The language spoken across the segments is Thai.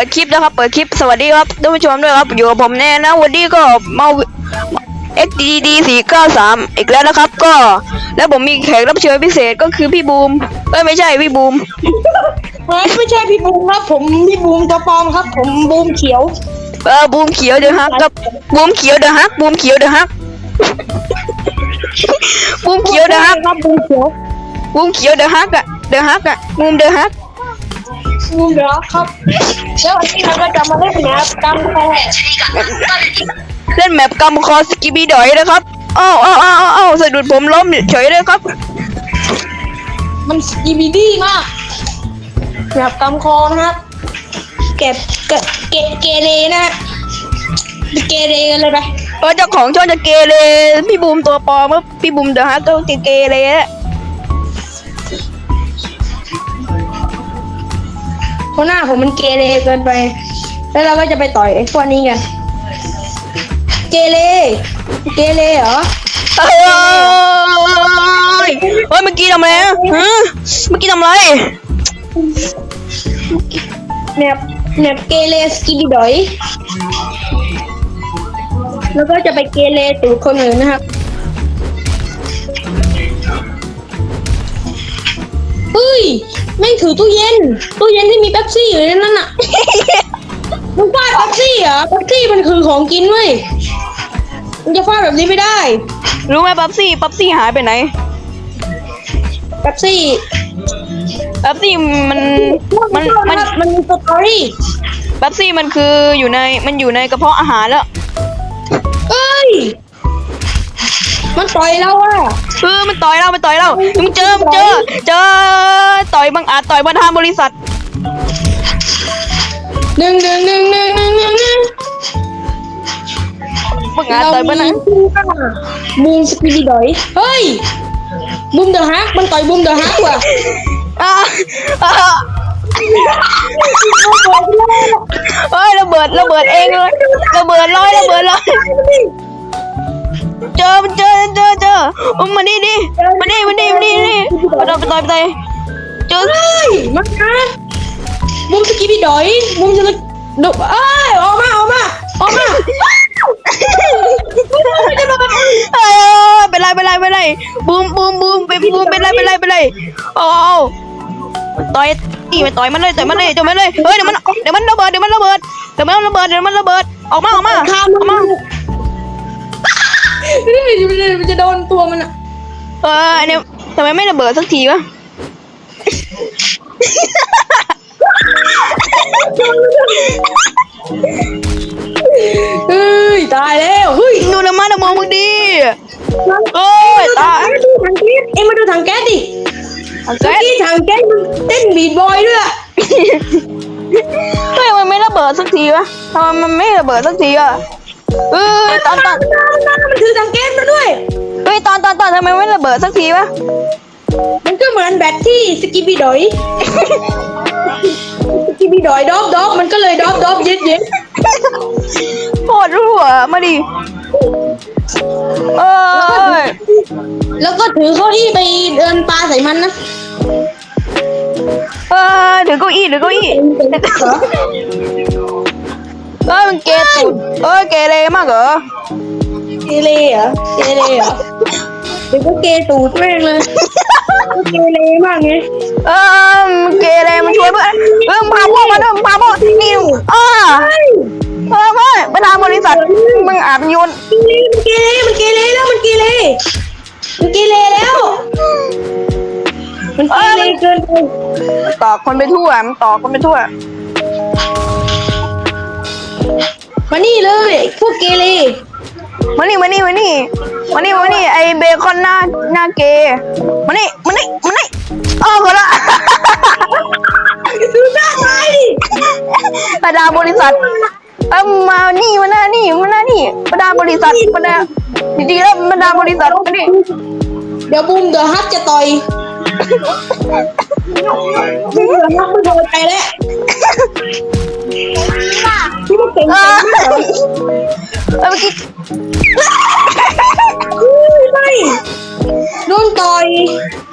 เปิดคลิปนะครับ เปิดคลิปสวัสดีครับท่านผู้ชมด้วยครับ อยู่กับผมแน่นะ วันนี้ก็มา XDD 493 อีกแล้วนะครับ ก็ แล้วผมมีแขกรับเชิญพิเศษก็คือพี่บูม เอ้ย ไม่ใช่พี่บูมเฮ้ยไม่ใช่พี่บูมครับ ผมพี่บูมตัวปลอมครับ ผมบูมเขียว เออบูมเขียวเดอะฮักครับบูมเขียวเดอะฮักบูมเขียวเดอะฮักบูมเขียวเดอะฮักครับบูมเขียวบูมเขียวเดอะฮักอะเดอะฮักอะบูมเดอะฮัก บูมเขียวครับแล้ววันนี้เราก็จะมาเล่นแนวกำแพงเล่นแมปกำคอสกิบีดอยนะครับอ้าวอ้าวอ้าวอ้าวสะดุดผมล้มเฉยเลยครับ มันสกีบีดี้มากแบบกำคอนะครับเก็บเกะเกะเกเรนะฮะไปเกเรกันเลยไปเออเจ้าของช่องจะเกเรพี่บูมตัวปลอมครับพี่บูมเดอะฮักก็เกเรอะเราะหน้าผมมันเกเรเกินไป แล้วเราก็จะไปต่อยไอ้พวกนี้กัน เกเร เกเรเหรอ เอ้ยเฮ้ยเมื่อกี้ทำอะไรอะฮะเมื่อกี้ทำอะไร แนบแนบเกเรสกิบิดอย แล้วก็จะไปเกเรตูดคนอื่นนะครับ เฮ้ยแม่งถือตู้เย็น ตู้เย็นที่มีเป๊ปซี่อยู่ในนั้นน่ะ มึงฟาดเป๊ปซี่เหรอเป๊ปซี่มันคือของกินเว้ยมึงจะฟาดแบบนี้ไม่ได้รู้ไหมปั๊บซี่ปั๊บซี่หายไปไหนเป๊ปซี่ปั๊บซี่มันมันมันมันมีสตอรี่ปั๊บซี่มันคืออยู่ในมันอยู่ในกระเพาะอาหารแล้ว เอ้ย มันต่อยเราอะ เออมันต่อยเรา มันต่อยเรา มึงเจอ มึงเจอ เจอ ต่อยบังอาจต่อยประธานบริษัทหนึ่งหนึ่งหนึ่งหนึ่งหนึ่งหนึ่งหนึ่งบังอาจต่อยประธานบูมสปีดดอย เฮ้ย บูมเดอะฮัก มันต่อยบูมเดอะฮักว่ะอ่าอ่าเฮ้ยระเบิดระเบิดเองเลยระเบิดลอยระเบิดลอย เจอมันเจอเจอเจอมึงมาดิดิมาดิมาดิมาดิดิมาต่อยไปต่อยไปต่อยเจอเฮ้ยมันนะบูมสกีบีดอยบูมจะดุเอ้ยออกมาออกมาออกมาเออเป็นไรเป็นไรเป็นไรบูมบูมบูมเป็นบูมเป็นไรเป็นไรเป็นไรโอ้ต่อยตีไปต่อยมันเลยต่อยมันเลยต่อยมันเลยเฮ้ยเดี๋ยวมันเดี๋ยวมันระเบิดเดี๋ยวมันระเบิดเดี๋ยวมันระเบิดเดี๋ยวมันระเบิดออกมาออกมาข้ามออกมั มานมันจะโดนตัวมันอะเอออันเนี้ยทำไมไม่ระเบิดสักทีวะ เฮ้ยตายแล้วเฮ้ยดูน้ำมันน้ำมันมึงดีโอ้ยตายถังแก๊สเอ็งมาดูถังแก๊สดิเอาเมื่แก๊อสกี้ถังแก๊สมันเต้นบีทบอยด้วยอะเฮ้ยมันไม่ระเบิดสักทีวะทำไมมันไม่ระเบิดสักทีวะ เออตอนตอนมันถือถังแก๊สมาด้วย เฮ้ยตอนตอนตอนทำไมไม่ระเบิดสักทีวะ มันก็เหมือนแบตที่สกิบิดอย สกิบิดอยดอบดอบมันก็เลยดอบดอบเย็ดเย็ดโคตรรั่วมาดิเอ้ยแล้วก็ถือเก้าอี้ไปเดินปลาใส่มันนะเอ้ยถือเก้าอี้ถือเก้าอี้ เหรอเอ้ยมันเกตุดเอ้ยเกเรมากเหรอเกเรเหรอเกเรเหรอเดี๋ยวก็เกตูดแม่งเลย เกเรมากไงเออมันเกเรมันช่วยเพื่อนเออมึงพาพวกมาด้วยมึงพาพวกนี่เออเออเพื่อนประธานบริษัทมึงอาบโยนมันเกเรมันเกเรแล้วมันเกเรมันเกเรแล้ว มันเกเรเกินไปต่อคนไปทั่วมันต่อคนไปทั่ว มานี่เลยพวกเกเรมานี่มานี่มานี่มานี่มานี่ไอเบคอนหน้าหน้าเกย์มานี่มานี่มานี่เออคนละ ดูหน้าตายดิประธานบริษัทเออมานี่มาหน้านี่มาหน้านี่ประธานบริษัทประธานดีๆแล้วประธานบริษัทมานี่เดี๋ยวบูมเดี๋ยวฮัทจะต่อยบูมเดี๋ยวฮัทมันโดนไปแล้ว ที่มันเก่งเอๆอมากเหรอเออเมื่อกี้ไม่โดนต่อย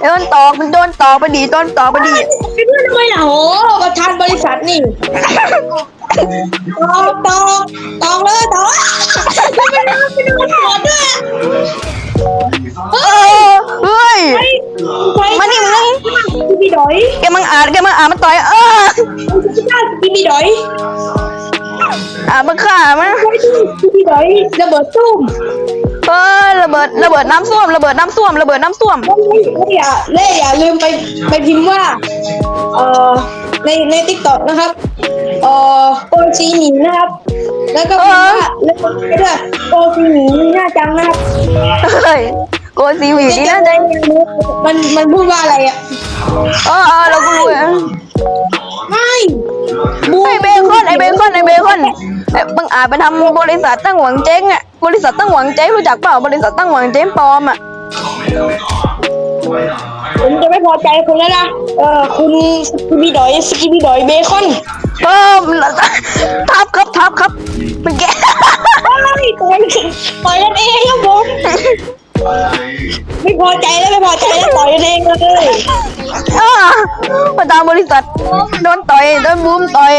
โดนตอกมันโดนตอกไปดีโดนตอกไปดี เป็นเพื่อนทำไมล่ะโหประธานบริษัทนี่ตอกตอกตอกเลยตอกไม่เป็นไรไม่เป็นไรขอดด้วย เออเฮ้ย มานี่มานี่สกีดอยแกมังอาจแกมังอาจมันต่อยเออสกีดอย สกีดอยระเบิดตุ้มเออระเบิดระเบิดน้ำส้วมระเบิดน้ำส้วมระเบิดน้ำส้วมเล่อย่าเล่อย่าลืมไปไปพิมพ์ว่าเอ่อในในติ๊กต็อกนะครับเอ่อโกชีหนิงนะครับ แล้วก็พิมพ์ว่าแล้วก็ไปด้วยโกชีหนิงหน้าจังนะครับเฮ้ยโกนซีวีดีนะใจมันมันพูดว่าอะไรอะเออเออเราก็รู้อะไม่บูไอเบคอนไอเบคอนไอเบคอน ไอ้มึงอาจไปทำบริษัทตั้งหวังเจ๊งอะบริษัทตั้งหวังเจ๊งรู้จักเปล่าบริษัทตั้งหวังเจ๊งปลอมอะผมจะไม่พอใจคุณแล้วนะเออคุณสกิบิดอยสกิบิดอยเบคอนเออมันทับครับทับครับมันแกไม่ต่อยต่อยกันเองครับผม ไม่พอใจแล้วไม่พอใจแล้วต่อยกันเองเลยอ่ามาตามบริษัทโดนต่อยโดนบูมต่อย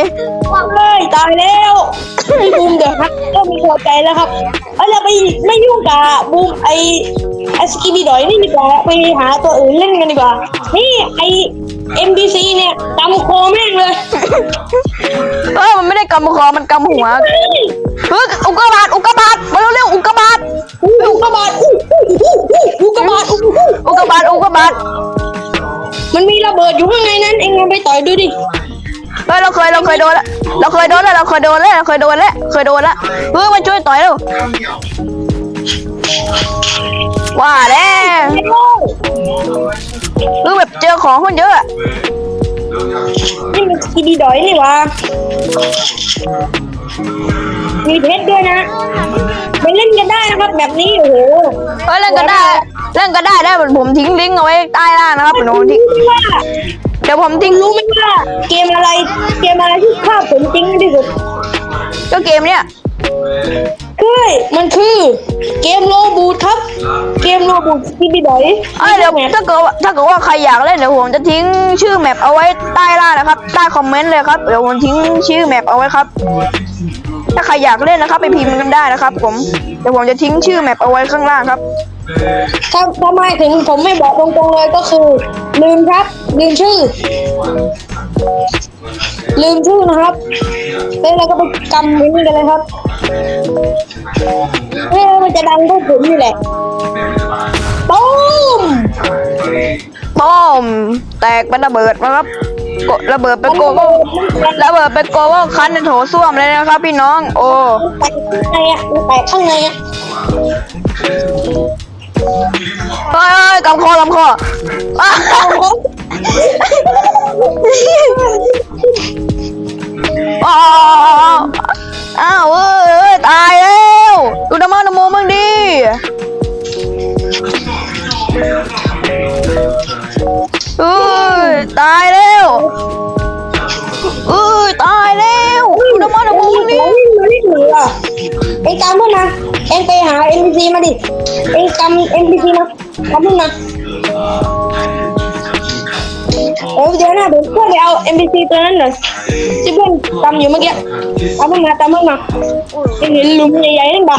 เฮ้ยตายแล้วมีบูมเดี๋ยวครับก็มีพอใจแล้วครับเอาเราไปไม่ยุ่งกับบูมไอไอสกิบิดอยนี่ดีกว่าไปหาตัวอื่นเล่นกันดีกว่า นี่ไอ MBC เนี่ยตำโคแม่งเลยเออมันไม่ได้กำคอมันกำหัวเฮ้ยอุกกาบาตอุกกาบาตมาเร็วๆอุกกาบาตอู้อุกกาบาตอู้ อู้อู้อู้อุกกาบาตอู้อู้อุกกาบาตอุกกาบาตมันมีระเบิดอยู่ข้างในนั้น เองลองไปต่อยดูดิเฮ้ยเราเคยเราเคยโดนแล้วเราเคยโดนแล้วเราเคยโดนแล้วเราเคยโดนแล้วเคยโดนแล้วเฮ้ยมันช่วยต่อยแล้วว่าแล้วเออแบบเจอของคนเยอะนี่มันสกีดีดอยนี่วะ มีเพชรด้วยนะไปเล่นกันได้นะครับ แบบนี้โอ้โหเฮ้ยเล่นก็ได้เล่นก็ได้ได้ผมทิ้งลิงก์เอาไว้ใต้ล่างนะครับผมทิ้งรู้ไหมว่าเดี๋ยวผมทิ้งรู้ไหมว่าเกมอะไร เกมอะไรที่ฆ่าผมจริงที่สุดก็เกมเนี้ยคือมันคือเกมโลบูทครับ เกมโลบูทสกีดีดอยเอ้ยเดี๋ยวถ้าเกิดว่าถ้าเกิดว่าใครอยากเล่นเดี๋ยวผมจะทิ้งชื่อแมปเอาไว้ใต้ล่างนะครับใต้คอมเมนต์เลยครับเดี๋ยวผมทิ้งชื่อแมปเอาไว้ครับ ถ้าใครอยากเล่นนะครับ ไปพิมพ์กันได้นะครับ ผมเดี๋ยวผมจะทิ้งชื่อแมปเอาไว้ข้างล่างครับถ้าทำไมถึงผมไม่บอกตรงๆเลยก็คือ ลืมครับ ลืมชื่อ ลืมชื่อนะครับแล้วเราก็ไปกำมิ้นกันเลยครับเอ้มันจะดังพวกผมนี่แหละตูมป้อมแตกเป็นระเบิดนะครับ โกระเบิดเป็นโกโก้ระเบิดเป็นโกโก้คันในโถส้วมเลยนะครับ พี่น้อง โอ้แตกข้างในอะมันแตกข้างในอะเฮ้ยเฮ้ยกำคอกำคออ้าวเอาของอ้ ตามพวกมา เอ็งไปหา NPC มาดิ เอ็งกำ NPC มาตามพวกมาเออเดี๋ยวนะเดี๋ยวเพื่อนไปเอา NPC ตัวนั้นหน่อยที่เพื่อนกำอยู่เมื่อกี้ตามพวกมาตามพวกมาเอ็งเห็นหลุมใหญ่ๆนั่นปะ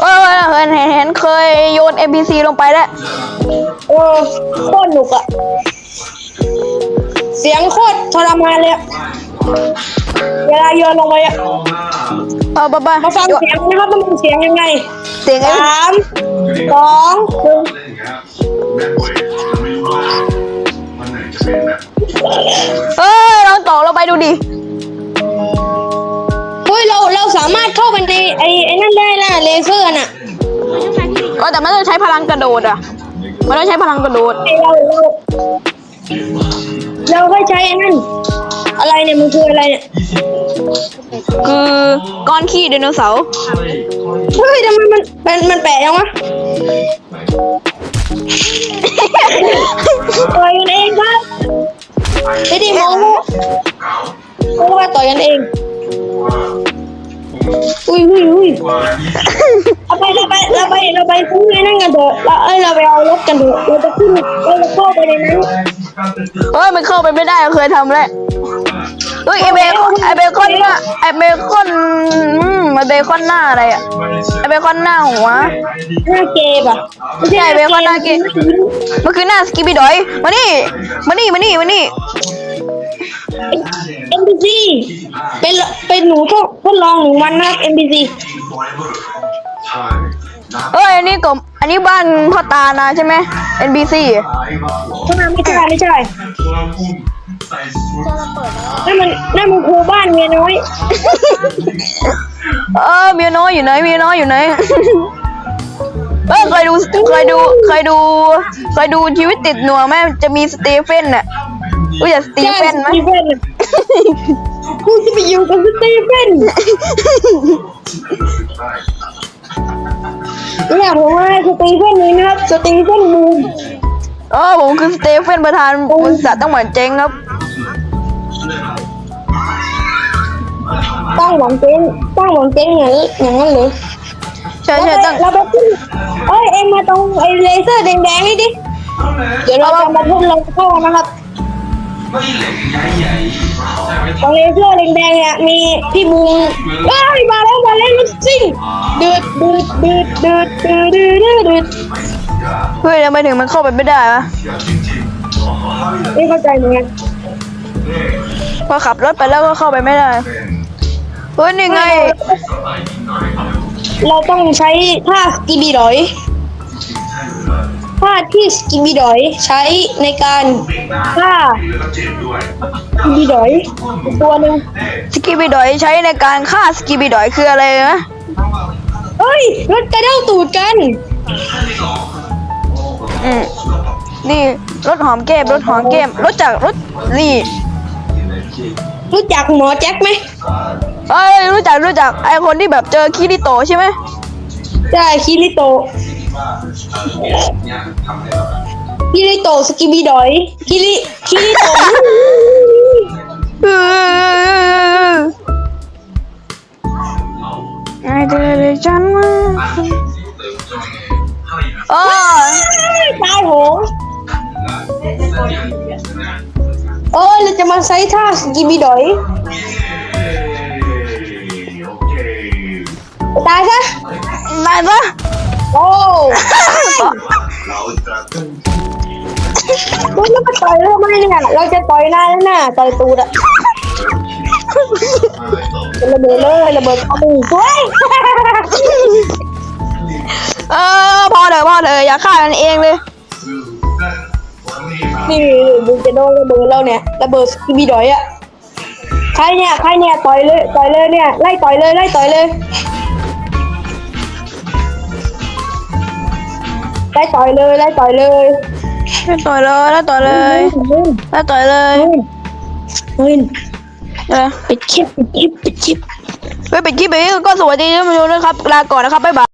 เอ้ยเห็นเห็นเห็นเคยโยน NPC ลงไปแล้วเออโคตรหนุกอะเสียงโคตรทรมานเลยอะเวลาโยนลงไปอะ เอาไปไปมาฟังเสียงนะครับว่ามันเสียงยังไงเสียงไอ้สามสองหนึ่งเอ้ยลองต่อเราไปดูดิเฮ้ยเราเราสามารถเข้าไปในไอ้ไอ้นั่นได้ละเลเซอร์น่ะก็แต่มันต้องใช้พลังกระโดดอะมันต้องใช้พลังกระโดดไอ้ เราเราเราก็ใช้ไอ้นั่น อะไรเนี่ยมันคืออะไรเนี่ยคือก้อนขี้ไดโนเสาร์เฮ้ยทำไมมันมันมันแปลกยังวะต่อยกันเองครับไม่ได้โม้โม้ว่าต่อยกันเอง อุ้ยอุ้ยอุ้ยเราไปเราไปเราไปเราไปซื้อไอ้นั่นกันเถอะเราเอ้ยเราไปเอารถกันเถอะเราจะขึ้นเราจะเข้าไปในนั้นเฮ้ยมันเข้าไปไม่ได้เคยทำแล้วเฮ้ยไอเบคอนไอเบคอนหน้าไอเบคอนอืมไอเบคอนหน้าอะไรอะไอเบคอนหน้าหัวหน้าเกมอะไม่ใช่เบคอนหน้าเกมมันคือหน้าสกิปปี้ดอยมานี่มานี่มานี่มานี่ เอ็มบีซีเป็นเป็นหนูทดทดลองหนูมันนะครับเอ็มบีซีเอ้ยอันนี้กลมอันนี้บ้านพ่อตานะใช่ไหม NBC ไม่ใช่ไม่ใช่ไม่ใช่นั่นมันนั่นมันครูบ้านเมียน้อย เออเมียน้อยอยู่ไหนเมียน้อยอยู่ไหนเออเคยดูเคยดูเคยดูเคยดูชีวิตติดหน่วงไหมจะมีสตีเฟนน่ะ รู้จักสตีเฟนไหมสตีเฟนกูจะไปอยู่กับสตีเฟนเนี่ยผมว่าสตีเฟนนี้นะครับสตีเฟนบูมเออผมคือสเตเฟนประธานบริษัทต้องเหมือนเจ๊งครับตั้งหวังเจ๊งตั้งหวังเจ๊งอย่างนี้อย่างนั้นเลยใช่ใช่ต้องเราไปขึ้นเอ้ยเอ็งมาตรงไอ้เลเซอร์แดงๆนี่ดิเดี๋ยวเราจะมาทดลองเข้านะครับ ไม่เล็กตอนนี้เสื้อแดงๆเนี่ยมีพี่บุงเอ้ยมาแล้วมาแล้วลูกซิ่งดืดดืดดืดดืดดืดดืดดืดเฮ้ยทำไมถึงมันเข้าไปไม่ได้วะไม่เข้าใจเหมือนกันพอขับรถไปแล้วก็เข้าไปไม่ได้เฮ้ยนี่ไง เราต้องใช้ท่ากีบีดอย ท่าที่สกีบีดอยใช้ในการท่าสกีบีดอยอีกตัวหนึ่งสกิบิดอยใช้ในการฆ่าสกิบิดอยคืออะไรนะเฮ้ยรถกระเด้าตูดกันอืมนี่รถหอมแก้มรถหอมแก้มรถจากรถนี่รู้จักหมอแจ็คไหมเอ้ยรู้จักรู้จักไอคนที่แบบเจอคิริโตะใช่ไหมใช่คิริโต ว่าเออเกมเนี้ยทำให้เราแบบคิริโตะสกิบิดอยคิริคิริโตะไอเดรจันมาเติมจนเข้าอยู่แบบโอ้ยตายโหงเรื่องอย่างเงี้ยนะโอ้ยเราจะมาใช้ท่าสกิบิดอยเย้โอเคตายซะตายปะ มึงจะมาต่อยเราทำไมเนี่ย เราจะต่อยหน้าแล้วน่ะต่อยตูดอะระเบิดเลยระเบิดเอามือเฮ้ยเออพอเถอะพอเถอะอย่าฆ่ากันเองเลยนี่มึงจะโดนระเบิดเราเนี่ยระเบิดสกีบีดอยอะใครเนี่ยใครเนี่ยต่อยเลยต่อยเลยเนี่ยไล่ต่อยเลยไล่ต่อยเลย ไล่ต่อยเลยไล่ต่อยเลยแล้วต่อยเลยแล้วต่อยเลยแล้วต่อยเลยเฮ้ยเออปิดคลิปปิดคลิปปิดคลิปไปปิดคลิปไปนี้ก็สวัสดีท่านผู้ชมนะครับลาก่อนนะครับบ๊ายบาย